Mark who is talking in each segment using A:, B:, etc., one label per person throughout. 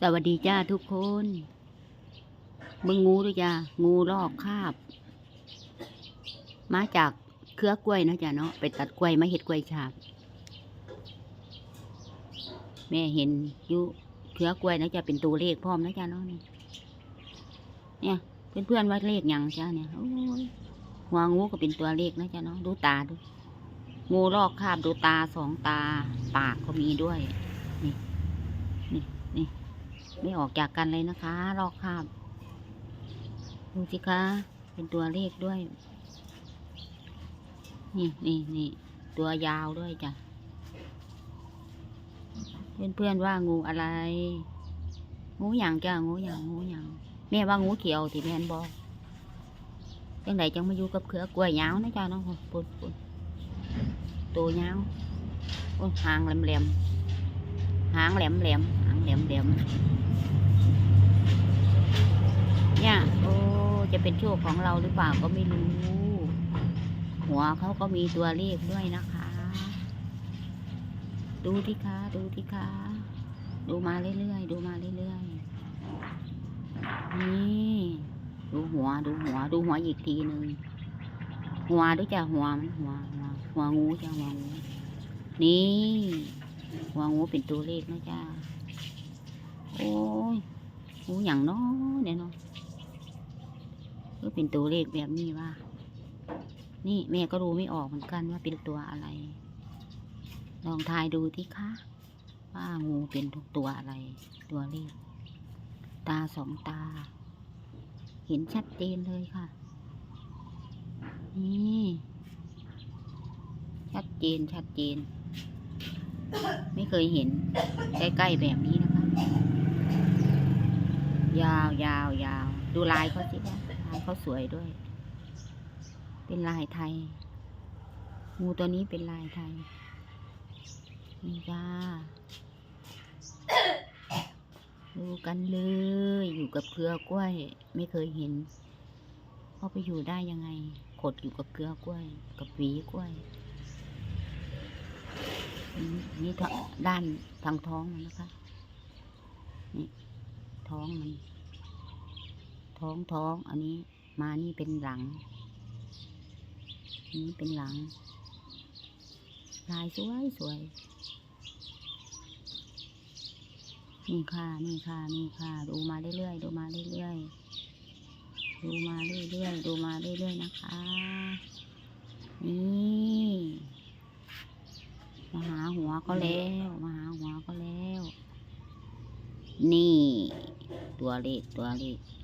A: สวัสดีจ้าทุกคนมึงงูด้วยจ้างูลอกคาบ มาจากเครือกล้วยนะจ้าเนาะไปตัดกล้วยมาเห็ดกล้วยฉาบ แม่เห็นอยู่เครือกล้วยนะจ้าเป็นตัวเลขพร้อมนะจ้าเนาะนี่เนี่ยเพื่อนๆว่าเลขยังจ้าเนี่ยโอ้ยหัวงูก็เป็นตัวเลขนะจ้าเนาะดูตาดูงูลอกคาบดูตาสองตา ปากก็มีด้วย นี่นี่นี่ ไม่ออกจากกันเลยนะคะลอกคาบดูสิคะ เป็นตัวเลขด้วย นี่นี่นี่ตัวยาวด้วยจ้ะ เพื่อนเพื่อนๆว่างูอะไร งูหยางจ้ะงูหยางงูหยางแม่ว่างูเขียวที่แม่นบอกจังไดจังมาอยู่กับเครือกล้วยยาวนะจ้ะน้องปุ่นปุ่นตัวยาวหางแหลมแหลมหางแหลมแหลมหางแหลมแหลม เนี่ยโอ้จะเป็นโชคของเราหรือเปล่าก็ไม่รู้ หัวเขาก็มีตัวเลขด้วยนะคะ ดูที่คะดูที่คะดูมาเรื่อยๆดูมาเรื่อยๆนี่ดูหัวดูหัวดูหัวอีกทีหนึ่งหัวด้วยจ้ะหัวมันหัวหัวหัวงูจ้ะหัวงูนี่หัวงูเป็นตัวเลขนะจ้า โอ้ยงูอย่างน้อเนี่ยเนาะก็เป็นตัวเลขแบบนี้ว่า นี่แม่ก็รู้ไม่ออกเหมือนกันว่าเป็นตัวอะไร ลองทายดูที่คะ ว่างูเป็นทุกตัวอะไร ตัวเลข ตาสองตา เห็นชัดเจนเลยค่ะ นี่ ชัดเจนชัดเจน ไม่เคยเห็นใกล้ๆแบบนี้นะคะ ยาวยาวยาว ดูลายเขาสิคะลายเขาสวยด้วย เป็นลายไทย งูตัวนี้เป็นลายไทย นี่จ้า ดูกันเลย อยู่กับเครือกล้วย ไม่เคยเห็นเขาไปอยู่ได้ยังไง ขดอยู่กับเครือกล้วย กับหวีกล้วย นี่ด้านทางท้องมันนะคะ นี่ท้องมัน ท้องท้อง อันนี้มานี่เป็นหลังนนี้เป็นหลัง ลายสวยสวย นี่ค่ะ นี่ค่ะ นี่ค่ะ ดูมาเรื่อยๆ ดูมาเรื่อยๆ ดูมาเรื่อยๆ ดูมาเรื่อยๆ นะคะ นี่มาหาหัวก็แล้ว มาหาหัวก็แล้ว นี่ ตัวเลขตัวเลขตัว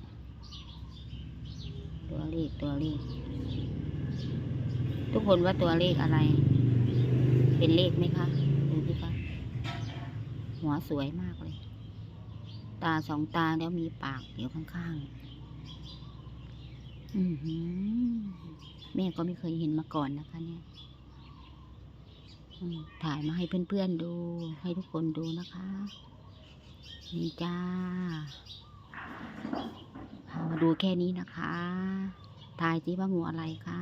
A: เลขตัวเลข ทุกคนว่าตัวเลขอะไร เป็นเลขไหมคะดูสิคะหัวสวยมากเลย ตาสองตาแล้วมีปากเดี๋ยวข้างๆอือหือแม่ก็ไม่เคยเห็นมาก่อนนะคะ เนี่ยถ่ายมาให้เพื่อนๆดู ให้ทุกคนดูนะคะ นี่จ้าพามาดูแค่นี้นะคะ ทายสิว่างูอะไรค่ะ